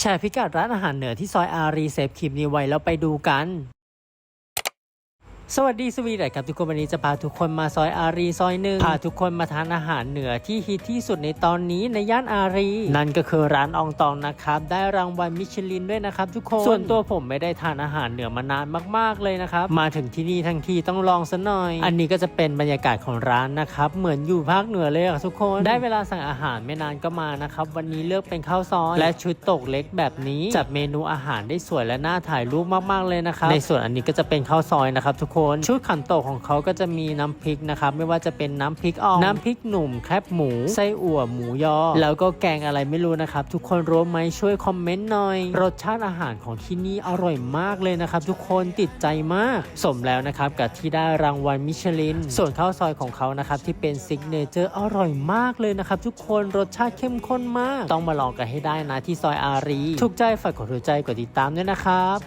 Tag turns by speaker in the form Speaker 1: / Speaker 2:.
Speaker 1: แชร์พิกัดร้านอาหารเหนือที่ซอยอารีเซฟคิมนี้ไว้แล้วไปดูกัน สวัสดีสวีดัสครับทุกคนวันนี้จะพาทุกคนมาซอยอารีซอยหนึ่งพาทุกคนมาทานอาหารเหนือที่ฮิตที่สุดในตอนนี้ในย่านอารี นั่นก็คือร้านอองตองนะครับ ได้รางวัลมิชลินด้วยนะครับ ทุกคนส่วนตัวผมไม่ได้ทานอาหารเหนือมานานมากๆเลยนะครับ มาถึงที่นี่ทั้งทีต้องลองซะหน่อย อันนี้ก็จะเป็นบรรยากาศของร้านนะครับ เหมือนอยู่ภาคเหนือเลยอะทุกคนได้เวลาสั่งอาหารไม่นานก็มานะครับวันนี้เลือกเป็นข้าวซอยและชุดตกเล็กแบบนี้จัดเมนูอาหารได้สวยและน่าถ่ายรูปมากๆเลยนะครับในส่วนอันนี้ก็จะเป็นข้าวซอยนะครับทุกคนชุดขันโตกของเขาก็จะมีน้ำพริกนะครับไม่ว่าจะเป็นน้ำพริกอ่องน้ำพริกหนุ่มแคบหมูไส้อั่วหมูยอ แล้วก็แกงอะไรไม่รู้นะครับ ทุกคนรู้ไหมช่วยคอมเมนต์หน่อย รสชาติอาหารของที่นี่อร่อยมากเลยนะครับ ทุกคนติดใจมาก สมแล้วนะครับกับที่ได้รางวัลมิชลิน ส่วนข้าวซอยของเขานะครับที่เป็นซิกเนเจอร์อร่อยมากเลยนะครับทุกคนรสชาติเข้มข้นมาก ต้องมาลองกันให้ได้นะที่ซอยอารี ถูกใจฝากกดถูกใจกดติดตามด้วยนะครับ